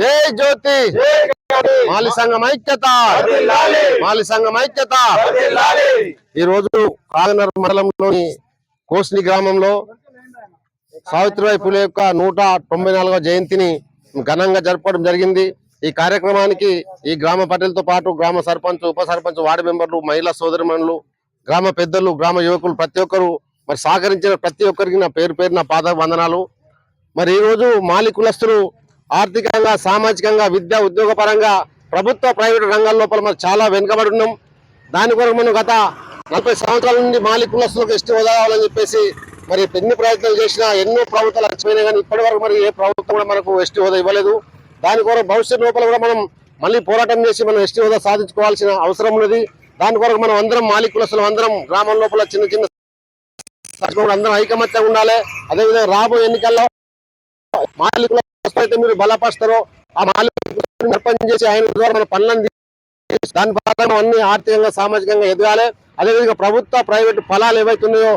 జై జ్యోతి. మాలి సంఘం ఐక్యత. మాలి సంఘం ఐక్యత. ఈ రోజు కాగనర్ మండలంలోని కోస్ని గ్రామంలో సావిత్రిబాయి పులే యొక్క నూట తొంభై నాలుగవ జయంతిని ఘనంగా జరపడం జరిగింది. ఈ కార్యక్రమానికి ఈ గ్రామ పట్టెలతో పాటు గ్రామ సర్పంచ్ ఉప సర్పంచ్ వార్డు మెంబర్లు మహిళా సోదరిమణులు గ్రామ పెద్దలు గ్రామ యువకులు ప్రతి ఒక్కరు మరి సహకరించిన ప్రతి ఒక్కరికి నా పేరు పేరు నా పాద వందనాలు మరి ఈ రోజు మాలి కులస్తులు ఆర్థికంగా సామాజికంగా విద్య ఉద్యోగ పరంగా ప్రభుత్వ ప్రైవేట్ రంగాల లోపల మనం చాలా వెనుకబడి ఉన్నాం. దాని కొరకు మనం గత నలభై సంవత్సరాల నుండి మాలి కులస్తులకు ఎస్టీ హోదా చెప్పేసి మరి ఎన్ని ప్రయత్నాలు చేసినా ఎన్నో ప్రభుత్వాలు వచ్చిపోయినాయి కానీ ఇప్పటి వరకు మరి ఏ ప్రభుత్వం కూడా మనకు ఎస్టీ హోదా ఇవ్వలేదు. దాని కొరకు భవిష్యత్ లోపల కూడా మనం మళ్ళీ పోరాటం చేసి మనం ఎస్టీ హోదా సాధించుకోవాల్సిన అవసరం ఉన్నది. దాని కొరకు మనం అందరం మాలి కులస్తులు అందరం గ్రామం లోపల చిన్న చిన్న అందరం ఐకమత్యంగా ఉండాలి. అదేవిధంగా రాబోయే ఎన్నికల్లో మాలికుల అయితే మీరు బలపరుస్తారో ఆ మాలిన చేసి ఆయన ద్వారా మన పనులను దాని ప్రకారం అన్ని ఆర్థికంగా సామాజికంగా ఎదగాలి. అదేవిధంగా ప్రభుత్వ ప్రైవేట్ ఫలాలు ఏవైతున్నాయో